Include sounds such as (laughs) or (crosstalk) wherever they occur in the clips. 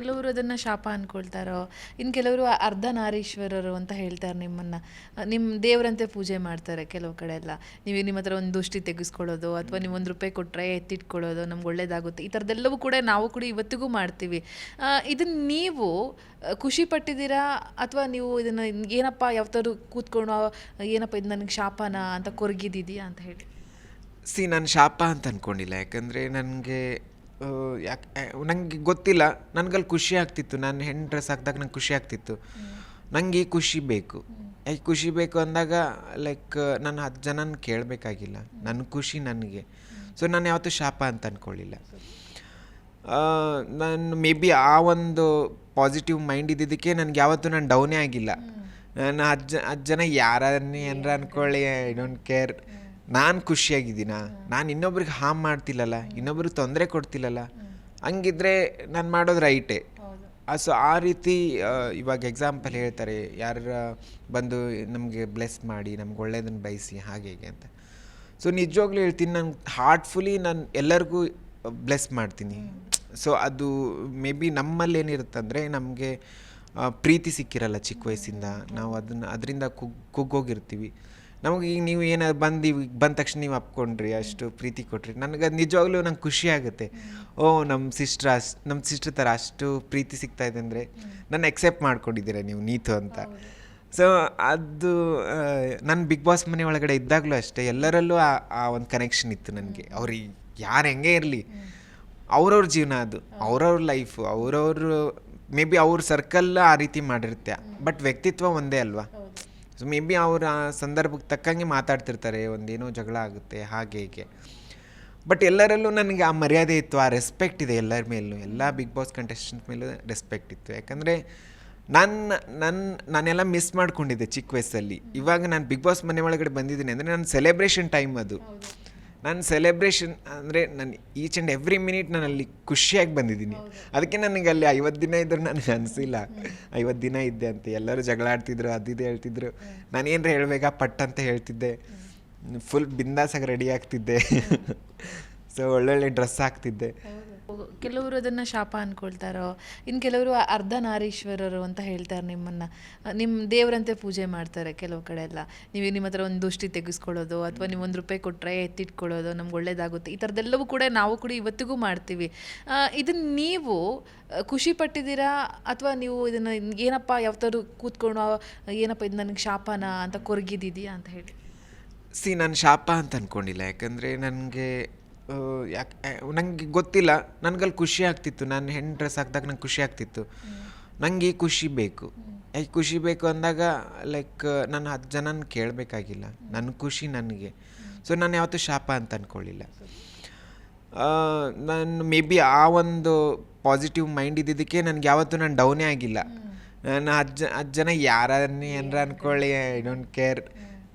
ಕೆಲವರು ಅದನ್ನು ಶಾಪ ಅಂದ್ಕೊಳ್ತಾರೋ ಇನ್ನು ಕೆಲವರು ಅರ್ಧನಾರೀಶ್ವರರು ಅಂತ ಹೇಳ್ತಾರೆ ನಿಮ್ಮನ್ನು. ನಿಮ್ಮ ದೇವರಂತೆ ಪೂಜೆ ಮಾಡ್ತಾರೆ ಕೆಲವು ಕಡೆ ಎಲ್ಲ. ನೀವು ನಿಮ್ಮ ಹತ್ರ ಒಂದು ದೃಷ್ಟಿ ತೆಗೆಸ್ಕೊಳ್ಳೋದು ಅಥವಾ ನೀವು ಒಂದು ರೂಪಾಯಿ ಕೊಟ್ಟರೆ ಎತ್ತಿಟ್ಕೊಳ್ಳೋದು ನಮ್ಗೆ ಒಳ್ಳೇದಾಗುತ್ತೆ. ಈ ಥರದ್ದೆಲ್ಲವೂ ಕೂಡ ನಾವು ಕೂಡ ಇವತ್ತಿಗೂ ಮಾಡ್ತೀವಿ. ಇದನ್ನು ನೀವು ಖುಷಿ ಪಟ್ಟಿದ್ದೀರಾ? ಅಥವಾ ನೀವು ಇದನ್ನು ಏನಪ್ಪ ಯಾವತ್ತಾದ್ರು ಕೂತ್ಕೊಂಡು ಏನಪ್ಪ ಇದು ನನಗೆ ಶಾಪನ ಅಂತ ಕೊರಗಿದ್ದೀಯಾ ಅಂತ ಹೇಳಿ. ಸಿ ನಾನು ಶಾಪ ಅಂತ ಅಂದ್ಕೊಂಡಿಲ್ಲ ಯಾಕಂದರೆ ನನಗೆ ಯಾಕೆ ನನಗೆ ಗೊತ್ತಿಲ್ಲ. ನನಗಲ್ಲಿ ಖುಷಿ ಆಗ್ತಿತ್ತು. ನಾನು ಹೆಣ್ಣು ಡ್ರೆಸ್ ಹಾಕಿದಾಗ ನಂಗೆ ಖುಷಿ ಆಗ್ತಿತ್ತು. ನನಗೆ ಈ ಖುಷಿ ಬೇಕು. ಈ ಖುಷಿ ಬೇಕು ಅಂದಾಗ ಲೈಕ್ ನಾನು ಹತ್ತು ಜನನ ಕೇಳಬೇಕಾಗಿಲ್ಲ. ನನ್ನ ಖುಷಿ ನನಗೆ. ಸೊ ನಾನು ಯಾವತ್ತೂ ಶಾಪ ಅಂತ ಅಂದ್ಕೊಳ್ಳಿಲ್ಲ ನಾನು ಮೇ ಬಿ ಆ ಒಂದು ಪಾಸಿಟಿವ್ ಮೈಂಡ್ ಇದ್ದಿದ್ದಕ್ಕೆ ನನಗೆ ಯಾವತ್ತೂ ನಾನು ಡೌನೇ ಆಗಿಲ್ಲ. ನಾನು ಹತ್ತು ಜ ಹತ್ತು ಜನ ಯಾರನ್ನೇ ಏನಾರ ಅಂದ್ಕೊಳ್ಳಿ ಐ ಡೋಂಟ್ ಕೇರ್ ನಾನು ಖುಷಿಯಾಗಿದ್ದೀನ? ನಾನು ಇನ್ನೊಬ್ರಿಗೆ ಹಾಮ್ ಮಾಡ್ತಿಲ್ಲಲ್ಲ? ಇನ್ನೊಬ್ರಿಗೆ ತೊಂದರೆ ಕೊಡ್ತಿಲ್ಲಲ್ಲ? ಹಂಗಿದ್ರೆ ನಾನು ಮಾಡೋದು ರೈಟೇ. ಸೊ ಆ ರೀತಿ ಇವಾಗ ಎಕ್ಸಾಂಪಲ್ ಹೇಳ್ತಾರೆ ಯಾರ ಬಂದು ನಮಗೆ ಬ್ಲೆಸ್ ಮಾಡಿ ನಮ್ಗೆ ಒಳ್ಳೇದನ್ನು ಬಯಸಿ ಹಾಗೆ ಹೀಗೆ ಅಂತ. ಸೊ ನಿಜವಾಗ್ಲೂ ಹೇಳ್ತೀನಿ ನಾನು ಹಾರ್ಟ್ಫುಲಿ ನಾನು ಎಲ್ಲರಿಗೂ ಬ್ಲೆಸ್ ಮಾಡ್ತೀನಿ. ಸೊ ಅದು ಮೇ ಬಿ ನಮ್ಮಲ್ಲಿ ಏನಿರುತ್ತಂದರೆ ನಮಗೆ ಪ್ರೀತಿ ಸಿಕ್ಕಿರಲ್ಲ ಚಿಕ್ಕ ವಯಸ್ಸಿಂದ. ನಾವು ಅದನ್ನು ಅದರಿಂದ ಕುಗ್ ಕುಗ್ಗೋಗಿರ್ತೀವಿ. ನಮಗೆ ಈಗ ನೀವು ಏನಾದ್ರು ಬಂದು ಈಗ ಬಂದ ತಕ್ಷಣ ನೀವು ಅಪ್ಕೊಂಡ್ರಿ ಅಷ್ಟು ಪ್ರೀತಿ ಕೊಟ್ರಿ. ನನಗೆ ಅದು ನಿಜವಾಗ್ಲೂ ನಂಗೆ ಖುಷಿ ಆಗುತ್ತೆ. ಓ ನಮ್ಮ ಸಿಸ್ಟ್ರ್ ಅಷ್ಟು ನಮ್ಮ ಸಿಸ್ಟರ್ ಥರ ಅಷ್ಟು ಪ್ರೀತಿ ಸಿಗ್ತಾ ಇದೆ ಅಂದರೆ ನನ್ನ ಎಕ್ಸೆಪ್ಟ್ ಮಾಡ್ಕೊಂಡಿದ್ದೀರಾ ನೀವು ನೀತು ಅಂತ. ಸೊ ಅದು ನನ್ನ ಬಿಗ್ ಬಾಸ್ ಮನೆ ಒಳಗಡೆ ಇದ್ದಾಗಲೂ ಅಷ್ಟೇ ಎಲ್ಲರಲ್ಲೂ ಆ ಆ ಒಂದು ಕನೆಕ್ಷನ್ ಇತ್ತು ನನಗೆ. ಅವ್ರಿಗೆ ಯಾರು ಹೆಂಗೆ ಇರಲಿ? ಅವ್ರವ್ರ ಜೀವನ ಅದು ಅವ್ರವ್ರ ಲೈಫು ಅವ್ರವ್ರ ಮೇ ಬಿ ಅವ್ರ ಸರ್ಕಲ್ ಆ ರೀತಿ ಮಾಡಿರುತ್ತೆ. ಬಟ್ ವ್ಯಕ್ತಿತ್ವ ಒಂದೇ ಅಲ್ವಾ? ಸೊ ಮೇ ಬಿ ಅವ್ರ ಆ ಸಂದರ್ಭಕ್ಕೆ ತಕ್ಕಂಗೆ ಮಾತಾಡ್ತಿರ್ತಾರೆ ಒಂದೇನೋ ಜಗಳ ಆಗುತ್ತೆ ಹಾಗೆ ಹೀಗೆ. ಬಟ್ ಎಲ್ಲರಲ್ಲೂ ನನಗೆ ಆ ಮರ್ಯಾದೆ ಇತ್ತು ಆ ರೆಸ್ಪೆಕ್ಟ್ ಇದೆ ಎಲ್ಲರ ಮೇಲೂ. ಎಲ್ಲ ಬಿಗ್ ಬಾಸ್ ಕಂಟೆಸ್ಟೆಂಟ್ ಮೇಲೂ ರೆಸ್ಪೆಕ್ಟ್ ಇತ್ತು. ಯಾಕಂದರೆ ನನ್ನ ನನ್ನ ನಾನೆಲ್ಲ ಮಿಸ್ ಮಾಡ್ಕೊಂಡಿದ್ದೆ ಚಿಕ್ಕ ವಯಸ್ಸಲ್ಲಿ. ಇವಾಗ ನಾನು ಬಿಗ್ ಬಾಸ್ ಮನೆ ಒಳಗಡೆ ಬಂದಿದ್ದೀನಿ ಅಂದರೆ ನನ್ನ ಸೆಲೆಬ್ರೇಷನ್ ಟೈಮ್ ಅದು. ನಾನು ಸೆಲೆಬ್ರೇಷನ್ ಅಂದರೆ ನಾನು ಈಚ್ ಆ್ಯಂಡ್ ಎವ್ರಿ ಮಿನಿಟ್ ನಾನು ಅಲ್ಲಿ ಖುಷಿಯಾಗಿ ಬಂದಿದ್ದೀನಿ. ಅದಕ್ಕೆ ನನಗೆ ಅಲ್ಲಿ ಐವತ್ತು ದಿನ ಇದ್ದರೂ ನನಗೆ ಅನಿಸಿಲ್ಲ. ಐವತ್ತು ದಿನ ಇದ್ದೆ ಅಂತ ಎಲ್ಲರೂ ಜಗಳ ಆಡ್ತಿದ್ರು ಅದಿದೆ ಹೇಳ್ತಿದ್ರು. ನಾನು ಏನರ ಹೇಳಬೇಕಾ? ಪಟ್ ಅಂತ ಹೇಳ್ತಿದ್ದೆ. ಫುಲ್ ಬಿಂದಾಸಾಗಿ ರೆಡಿ ಆಗ್ತಿದ್ದೆ. ಸೊ (laughs) ಒಳ್ಳೊಳ್ಳೆ ಡ್ರೆಸ್ ಹಾಕ್ತಿದ್ದೆ. ಕೆಲವರು ಅದನ್ನು ಶಾಪ ಅಂದ್ಕೊಳ್ತಾರೋ ಇನ್ನು ಕೆಲವರು ಅರ್ಧನಾರೀಶ್ವರರು ಅಂತ ಹೇಳ್ತಾರೆ ನಿಮ್ಮನ್ನು. ನಿಮ್ಮ ದೇವರಂತೆ ಪೂಜೆ ಮಾಡ್ತಾರೆ ಕೆಲವು ಕಡೆ ಎಲ್ಲ. ನೀವು ನಿಮ್ಮ ಹತ್ರ ಒಂದು ದೃಷ್ಟಿ ತೆಗೆಸ್ಕೊಳ್ಳೋದು, ಅಥವಾ ನೀವು ಒಂದು ರೂಪಾಯಿ ಕೊಟ್ಟರೆ ಎತ್ತಿಟ್ಕೊಳ್ಳೋದು, ನಮ್ಗೆ ಒಳ್ಳೇದಾಗುತ್ತೆ. ಈ ಥರದ್ದೆಲ್ಲವೂ ಕೂಡ ನಾವು ಕೂಡ ಇವತ್ತಿಗೂ ಮಾಡ್ತೀವಿ. ಇದನ್ನು ನೀವು ಖುಷಿ ಪಟ್ಟಿದ್ದೀರಾ? ಅಥವಾ ನೀವು ಇದನ್ನು ಏನಪ್ಪ ಯಾವತ್ತಾದ್ರು ಕೂತ್ಕೊಂಡು ಏನಪ್ಪ ಇದು ನನಗೆ ಶಾಪನ ಅಂತ ಕೊರಗಿದ್ದೀಯಾ ಅಂತ ಹೇಳಿ. ಸಿ, ನಾನು ಶಾಪ ಅಂತ ಅಂದ್ಕೊಂಡಿಲ್ಲ ಯಾಕಂದರೆ ನನಗೆ ಯಾಕೆ ನನಗೆ ಗೊತ್ತಿಲ್ಲ. ನನಗಲ್ಲಿ ಖುಷಿ ಆಗ್ತಿತ್ತು. ನಾನು ಹೆಣ್ಣು ಡ್ರೆಸ್ ಹಾಕಿದಾಗ ನಂಗೆ ಖುಷಿ ಆಗ್ತಿತ್ತು. ನನಗೆ ಈ ಖುಷಿ ಬೇಕು. ಈ ಖುಷಿ ಬೇಕು ಅಂದಾಗ ಲೈಕ್ ನಾನು ಹತ್ತು ಜನನ ಕೇಳಬೇಕಾಗಿಲ್ಲ. ನನ್ನ ಖುಷಿ ನನಗೆ. ಸೊ ನಾನು ಯಾವತ್ತೂ ಶಾಪ ಅಂತ ಅಂದ್ಕೊಳ್ಳಿಲ್ಲ ನಾನು ಮೇ ಬಿ ಆ ಒಂದು ಪಾಸಿಟಿವ್ ಮೈಂಡ್ ಇದ್ದಿದ್ದಕ್ಕೆ ನನಗೆ ಯಾವತ್ತೂ ನಾನು ಡೌನೇ ಆಗಿಲ್ಲ. ನಾನು ಹತ್ತು ಜ ಹತ್ತು ಜನ ಯಾರನ್ನೇ ಏನಾರ ಅಂದ್ಕೊಳ್ಳಿ ಐ ಡೋಂಟ್ ಕೇರ್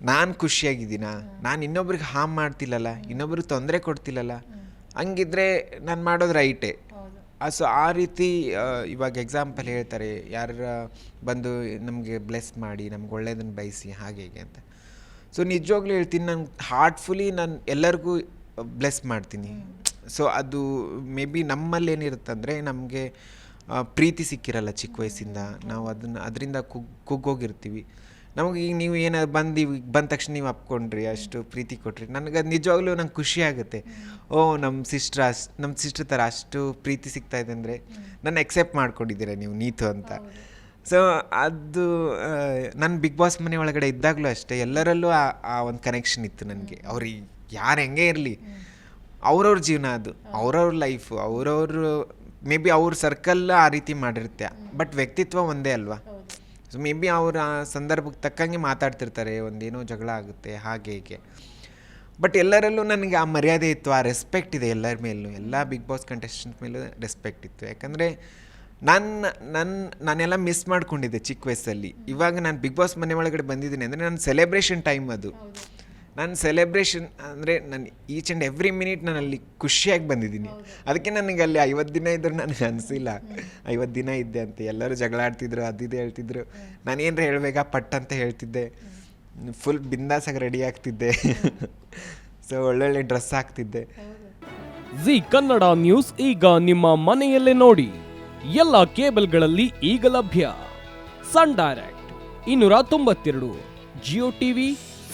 ನಾನು ಖುಷಿಯಾಗಿದ್ದೀನಾ? ನಾನು ಇನ್ನೊಬ್ರಿಗೆ ಹಾಮ್ ಮಾಡ್ತಿಲ್ಲಲ್ಲ? ಇನ್ನೊಬ್ರಿಗೆ ತೊಂದರೆ ಕೊಡ್ತಿಲ್ಲಲ್ಲ? ಹಂಗಿದ್ರೆ ನಾನು ಮಾಡೋದು ರೈಟೇ. ಸೊ ಆ ರೀತಿ ಇವಾಗ ಎಕ್ಸಾಂಪಲ್ ಹೇಳ್ತಾರೆ ಯಾರ ಬಂದು ನಮಗೆ ಬ್ಲೆಸ್ ಮಾಡಿ ನಮ್ಗೆ ಒಳ್ಳೇದನ್ನು ಬಯಸಿ ಹಾಗೆ ಹೇಗೆ ಅಂತ. ಸೊ ನಿಜವಾಗ್ಲೂ ಹೇಳ್ತೀನಿ ನಾನು ಹಾರ್ಟ್ಫುಲಿ ನಾನು ಎಲ್ಲರಿಗೂ ಬ್ಲೆಸ್ ಮಾಡ್ತೀನಿ. ಸೊ ಅದು ಮೇ ಬಿ ನಮ್ಮಲ್ಲಿ ಏನಿರುತ್ತಂದರೆ ನಮಗೆ ಪ್ರೀತಿ ಸಿಕ್ಕಿರಲ್ಲ ಚಿಕ್ಕ ವಯಸ್ಸಿಂದ. ನಾವು ಅದನ್ನು ಅದರಿಂದ ಕುಗ್ ಕುಗ್ಗೋಗಿರ್ತೀವಿ. ನಮಗೆ ಈಗ ನೀವು ಏನಾದ್ರು ಬಂದು ಈಗ ಬಂದ ತಕ್ಷಣ ನೀವು ಅಪ್ಕೊಂಡ್ರಿ ಅಷ್ಟು ಪ್ರೀತಿ ಕೊಟ್ರಿ. ನನಗೆ ಅದು ನಿಜವಾಗ್ಲೂ ನಂಗೆ ಖುಷಿ ಆಗುತ್ತೆ. ಓ ನಮ್ಮ ಸಿಸ್ಟ್ರ್ ಅಷ್ಟು ನಮ್ಮ ಸಿಸ್ಟ್ರ್ ಥರ ಅಷ್ಟು ಪ್ರೀತಿ ಸಿಗ್ತಾ ಇದೆ ಅಂದರೆ ನನ್ನ ಎಕ್ಸೆಪ್ಟ್ ಮಾಡ್ಕೊಂಡಿದ್ದೀರಾ ನೀವು ನೀತು ಅಂತ. ಸೊ ಅದು ನನ್ನ ಬಿಗ್ ಬಾಸ್ ಮನೆ ಒಳಗಡೆ ಇದ್ದಾಗಲೂ ಅಷ್ಟೇ ಎಲ್ಲರಲ್ಲೂ ಆ ಆ ಒಂದು ಕನೆಕ್ಷನ್ ಇತ್ತು ನನಗೆ. ಅವ್ರಿಗೆ ಯಾರು ಹೆಂಗೆ ಇರಲಿ? ಅವ್ರವ್ರ ಜೀವನ ಅದು. ಅವ್ರವ್ರ ಲೈಫು ಅವ್ರವ್ರ ಮೇ ಬಿ ಅವ್ರ ಸರ್ಕಲ್ ಆ ರೀತಿ ಮಾಡಿರುತ್ತೆ. ಬಟ್ ವ್ಯಕ್ತಿತ್ವ ಒಂದೇ ಅಲ್ವಾ? ಸೊ ಮೇ ಬಿ ಅವ್ರ ಆ ಸಂದರ್ಭಕ್ಕೆ ತಕ್ಕಂಗೆ ಮಾತಾಡ್ತಿರ್ತಾರೆ ಒಂದೇನೋ ಜಗಳ ಆಗುತ್ತೆ ಹಾಗೆ ಹೀಗೆ. ಬಟ್ ಎಲ್ಲರಲ್ಲೂ ನನಗೆ ಆ ಮರ್ಯಾದೆ ಇತ್ತು ಆ ರೆಸ್ಪೆಕ್ಟ್ ಇದೆ ಎಲ್ಲರ ಮೇಲೂ. ಎಲ್ಲ ಬಿಗ್ ಬಾಸ್ ಕಂಟೆಸ್ಟೆಂಟ್ ಮೇಲೂ ರೆಸ್ಪೆಕ್ಟ್ ಇತ್ತು. ಯಾಕಂದರೆ ನನ್ನ ನನ್ನ ನಾನೆಲ್ಲ ಮಿಸ್ ಮಾಡ್ಕೊಂಡಿದ್ದೆ ಚಿಕ್ಕ ವಯಸ್ಸಲ್ಲಿ. ಇವಾಗ ನಾನು ಬಿಗ್ ಬಾಸ್ ಮನೆ ಒಳಗಡೆ ಬಂದಿದ್ದೀನಿ ಅಂದರೆ ನನ್ನ ಸೆಲೆಬ್ರೇಷನ್ ಟೈಮ್ ಅದು. ನಾನು ಸೆಲೆಬ್ರೇಷನ್ ಅಂದರೆ ನಾನು ಈಚ್ ಆ್ಯಂಡ್ ಎವ್ರಿ ಮಿನಿಟ್ ನಾನು ಅಲ್ಲಿ ಖುಷಿಯಾಗಿ ಬಂದಿದ್ದೀನಿ. ಅದಕ್ಕೆ ನನಗೆ ಅಲ್ಲಿ ಐವತ್ತು ದಿನ ಇದ್ದರೂ ನನಗೆ ಅನಿಸಿಲ್ಲ. ಐವತ್ತು ದಿನ ಇದ್ದೆ ಅಂತ ಎಲ್ಲರೂ ಜಗಳ ಆಡ್ತಿದ್ರು ಅದಿದೆ ಹೇಳ್ತಿದ್ರು. ನಾನು ಏನರ ಹೇಳಬೇಕಾ ಪಟ್ ಅಂತ ಹೇಳ್ತಿದ್ದೆ. ಫುಲ್ ಬಿಂದಾಸಾಗಿ ರೆಡಿ ಆಗ್ತಿದ್ದೆ. ಸೊ ಒಳ್ಳೊಳ್ಳೆ ಡ್ರೆಸ್ ಹಾಕ್ತಿದ್ದೆ. ಜಿ ಕನ್ನಡ ನ್ಯೂಸ್ ಈಗ ನಿಮ್ಮ ಮನೆಯಲ್ಲೇ ನೋಡಿ. ಎಲ್ಲ ಕೇಬಲ್ಗಳಲ್ಲಿ ಈಗ ಲಭ್ಯ. ಸನ್ ಡೈರೆಕ್ಟ್ ಇನ್ನೂರ ತೊಂಬತ್ತೆರಡು ಜಿಯೋ ಟಿವಿ